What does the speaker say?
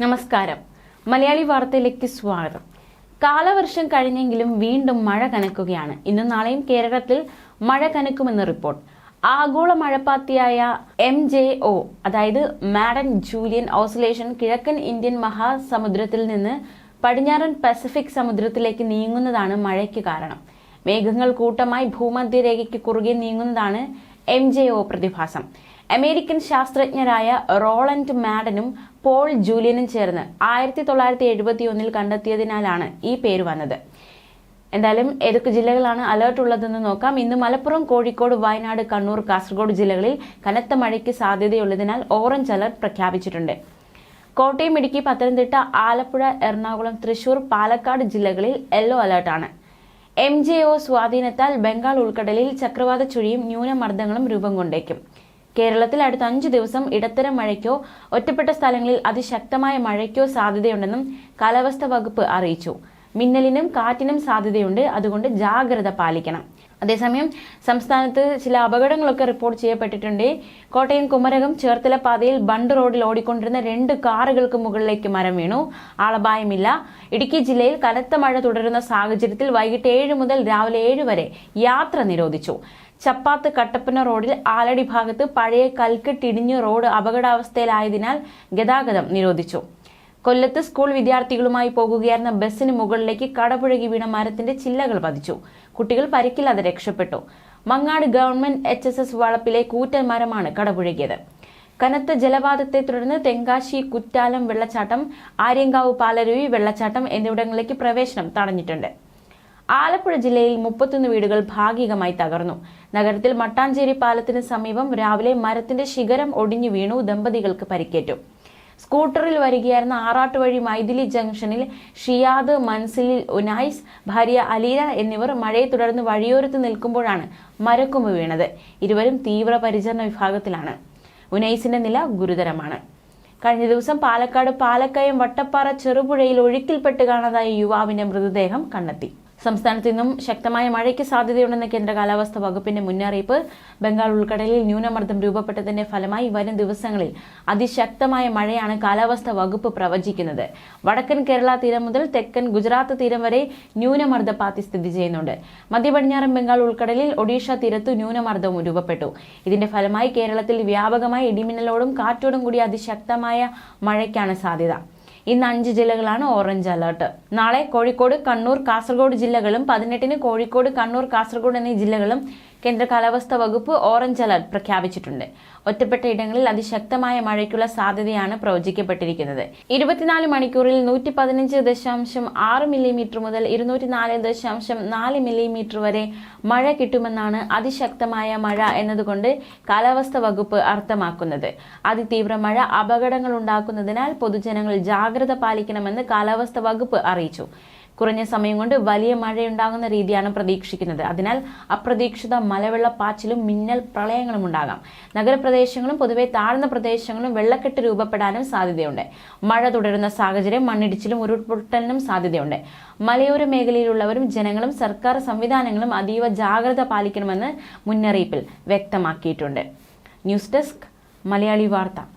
നമസ്കാരം. മലയാളി വാർത്തയിലേക്ക് സ്വാഗതം. കാലവർഷം കഴിഞ്ഞെങ്കിലും വീണ്ടും മഴ കനക്കുകയാണ്. ഇന്നും നാളെയും കേരളത്തിൽ മഴ കനക്കുമെന്ന് റിപ്പോർട്ട്. ആഗോള മഴപ്പാത്തിയായ എം ജെ ഒ അതായത് മാഡൻ ജൂലിയൻ ഓസിലേഷൻ കിഴക്കൻ ഇന്ത്യൻ മഹാസമുദ്രത്തിൽ നിന്ന് പടിഞ്ഞാറൻ പസഫിക് സമുദ്രത്തിലേക്ക് നീങ്ങുന്നതാണ് മഴയ്ക്ക് കാരണം. മേഘങ്ങൾ കൂട്ടമായി ഭൂമധ്യരേഖയ്ക്ക് കുറുകെ നീങ്ങുന്നതാണ് എം ജെ ഒ പ്രതിഭാസം. അമേരിക്കൻ ശാസ്ത്രജ്ഞരായ റോളൻഡ് മാഡനും പോൾ ജൂലിയനും ചേർന്ന് ആയിരത്തി തൊള്ളായിരത്തി എഴുപത്തി ഒന്നിൽ കണ്ടെത്തിയതിനാലാണ് ഈ പേര് വന്നത്. എന്തായാലും ഏതൊക്കെ ജില്ലകളാണ് അലേർട്ട് ഉള്ളതെന്ന് നോക്കാം. ഇന്ന് മലപ്പുറം കോഴിക്കോട് വയനാട് കണ്ണൂർ കാസർഗോഡ് ജില്ലകളിൽ കനത്ത മഴയ്ക്ക് സാധ്യതയുള്ളതിനാൽ ഓറഞ്ച് അലർട്ട് പ്രഖ്യാപിച്ചിട്ടുണ്ട്. കോട്ടയം ഇടുക്കി പത്തനംതിട്ട ആലപ്പുഴ എറണാകുളം തൃശൂർ പാലക്കാട് ജില്ലകളിൽ യെല്ലോ അലർട്ടാണ്. എം ജെ ഒ സ്വാധീനത്താൽ ബംഗാൾ ഉൾക്കടലിൽ ചക്രവാത ചുഴിയും ന്യൂനമർദ്ദങ്ങളും രൂപം കൊണ്ടേക്കും. കേരളത്തിൽ അടുത്ത അഞ്ച് ദിവസം ഇടത്തരം മഴയ്ക്കോ ഒറ്റപ്പെട്ട സ്ഥലങ്ങളിൽ അതിശക്തമായ മഴയ്ക്കോ സാധ്യതയുണ്ടെന്നും കാലാവസ്ഥാ വകുപ്പ് അറിയിച്ചു. മിന്നലിനും കാറ്റിനും സാധ്യതയുണ്ട് അതുകൊണ്ട് ജാഗ്രത പാലിക്കണം. അതേസമയം സംസ്ഥാനത്ത് ചില അപകടങ്ങളൊക്കെ റിപ്പോർട്ട് ചെയ്യപ്പെട്ടിട്ടുണ്ട്. കോട്ടയം കുമരകം ചേർത്തല പാതയിൽ ബണ്ട് റോഡിൽ ഓടിക്കൊണ്ടിരുന്ന രണ്ട് കാറുകൾക്ക് മുകളിലേക്ക് മരം വീണു. ആളപായമില്ല. ഇടുക്കി ജില്ലയിൽ കനത്ത മഴ തുടരുന്ന സാഹചര്യത്തിൽ വൈകിട്ട് ഏഴ് മുതൽ രാവിലെ ഏഴ് വരെ യാത്ര നിരോധിച്ചു. ചപ്പാത്ത് കട്ടപ്പന റോഡിൽ ആലടി ഭാഗത്ത് പഴയ കൽക്കെട്ടിടിഞ്ഞ് റോഡ് അപകടാവസ്ഥയിലായതിനാൽ ഗതാഗതം നിരോധിച്ചു. കൊല്ലത്ത് സ്കൂൾ വിദ്യാർത്ഥികളുമായി പോകുകയായിരുന്ന ബസ്സിന് മുകളിലേക്ക് കടപുഴകി വീണ മരത്തിന്റെ ചില്ലകൾ പതിച്ചു. കുട്ടികൾ പരിക്കില്ലാതെ രക്ഷപ്പെട്ടു. Mangad government H S S വളപ്പിലെ കൂറ്റൻ മരമാണ് കടപുഴകിയത്. കനത്ത ജലപാതത്തെ തുടർന്ന് തെങ്കാശി കുറ്റാലം വെള്ളച്ചാട്ടം ആര്യങ്കാവ് പാലരുവി വെള്ളച്ചാട്ടം എന്നിവിടങ്ങളിലേക്ക് പ്രവേശനം തടഞ്ഞിട്ടുണ്ട്. ആലപ്പുഴ ജില്ലയിൽ മുപ്പത്തൊന്ന് വീടുകൾ ഭാഗികമായി തകർന്നു. നഗരത്തിൽ മട്ടാഞ്ചേരി പാലത്തിന് സമീപം രാവിലെ മരത്തിന്റെ ശിഖരം ഒടിഞ്ഞു വീണു ദമ്പതികൾക്ക് പരിക്കേറ്റു. സ്കൂട്ടറിൽ വരികയായിരുന്ന ആറാട്ട് വഴി മൈഥിലി ജംഗ്ഷനിൽ ഷിയാദ് മൻസിലിൽ ഉനായിസ് ഭാര്യ അലീല എന്നിവർ മഴയെ തുടർന്ന് വഴിയോരത്ത് നിൽക്കുമ്പോഴാണ് മരക്കൊമ്പ് വീണത്. ഇരുവരും തീവ്ര പരിചരണ വിഭാഗത്തിലാണ്. ഉനൈസിന്റെ നില ഗുരുതരമാണ്. കഴിഞ്ഞ ദിവസം പാലക്കാട് പാലക്കയം വട്ടപ്പാറ ചെറുപുഴയിൽ ഒഴുക്കിൽപ്പെട്ട് കാണാതായ യുവാവിന്റെ മൃതദേഹം കണ്ടെത്തി. സംസ്ഥാനത്ത് ഇന്നും ശക്തമായ മഴയ്ക്ക് സാധ്യതയുണ്ടെന്ന കേന്ദ്ര കാലാവസ്ഥാ വകുപ്പിന്റെ മുന്നറിയിപ്പ് ബംഗാൾ ഉൾക്കടലിൽ ന്യൂനമർദ്ദം രൂപപ്പെട്ടതിന്റെ ഫലമായി വരും ദിവസങ്ങളിൽ അതിശക്തമായ മഴയാണ് കാലാവസ്ഥാ വകുപ്പ് പ്രവചിക്കുന്നത്. വടക്കൻ കേരള തീരം മുതൽ തെക്കൻ ഗുജറാത്ത് തീരം വരെ ന്യൂനമർദ്ദപാത്തി സ്ഥിതി ചെയ്യുന്നുണ്ട്. മധ്യപടിഞ്ഞാറൻ ബംഗാൾ ഉൾക്കടലിൽ ഒഡീഷ തീരത്ത് ന്യൂനമർദ്ദവും രൂപപ്പെട്ടു. ഇതിന്റെ ഫലമായി കേരളത്തിൽ വ്യാപകമായ ഇടിമിന്നലോടും കാറ്റോടും കൂടി അതിശക്തമായ മഴയ്ക്കാണ് സാധ്യത. ഇന്ന് അഞ്ച് ജില്ലകളാണ് ഓറഞ്ച് അലർട്ട്. നാളെ കോഴിക്കോട് കണ്ണൂർ കാസർഗോഡ് ജില്ലകളും പതിനെട്ടിന് കോഴിക്കോട് കണ്ണൂർ കാസർഗോഡ് എന്നീ ജില്ലകളും കേന്ദ്ര കാലാവസ്ഥാ വകുപ്പ് ഓറഞ്ച് അലർട്ട് പ്രഖ്യാപിച്ചിട്ടുണ്ട്. ഒറ്റപ്പെട്ട ഇടങ്ങളിൽ അതിശക്തമായ മഴയ്ക്കുള്ള സാധ്യതയാണ് പ്രവചിക്കപ്പെട്ടിരിക്കുന്നത്. ഇരുപത്തിനാല് മണിക്കൂറിൽ നൂറ്റി പതിനഞ്ച് ദശാംശം ആറ് മില്ലിമീറ്റർ മുതൽ ഇരുന്നൂറ്റി നാല് ദശാംശം നാല് മില്ലിമീറ്റർ വരെ മഴ കിട്ടുമെന്നാണ് അതിശക്തമായ മഴ എന്നതുകൊണ്ട് കാലാവസ്ഥാ വകുപ്പ് അർത്ഥമാക്കുന്നത്. അതിതീവ്ര മഴ അപകടങ്ങൾ ഉണ്ടാക്കുന്നതിനാൽ പൊതുജനങ്ങൾ ജാഗ്രത പാലിക്കണമെന്ന് കാലാവസ്ഥാ വകുപ്പ് അറിയിച്ചു. കുറഞ്ഞ സമയം കൊണ്ട് വലിയ മഴയുണ്ടാകുന്ന രീതിയാണ് പ്രതീക്ഷിക്കുന്നത്. അതിനാൽ അപ്രതീക്ഷിത മലവെള്ള പാച്ചിലും മിന്നൽ പ്രളയങ്ങളും ഉണ്ടാകാം. നഗരപ്രദേശങ്ങളും പൊതുവെ താഴ്ന്ന പ്രദേശങ്ങളും വെള്ളക്കെട്ട് രൂപപ്പെടാനും സാധ്യതയുണ്ട്. മഴ തുടരുന്ന സാഹചര്യം മണ്ണിടിച്ചിലും ഉരുൾപൊട്ടലിനും സാധ്യതയുണ്ട്. മലയോര മേഖലയിലുള്ളവരും ജനങ്ങളും സർക്കാർ സംവിധാനങ്ങളും അതീവ ജാഗ്രത പാലിക്കണമെന്ന് മുന്നറിയിപ്പിൽ വ്യക്തമാക്കിയിട്ടുണ്ട്. ന്യൂസ് ഡെസ്ക് മലയാളി വാർത്ത.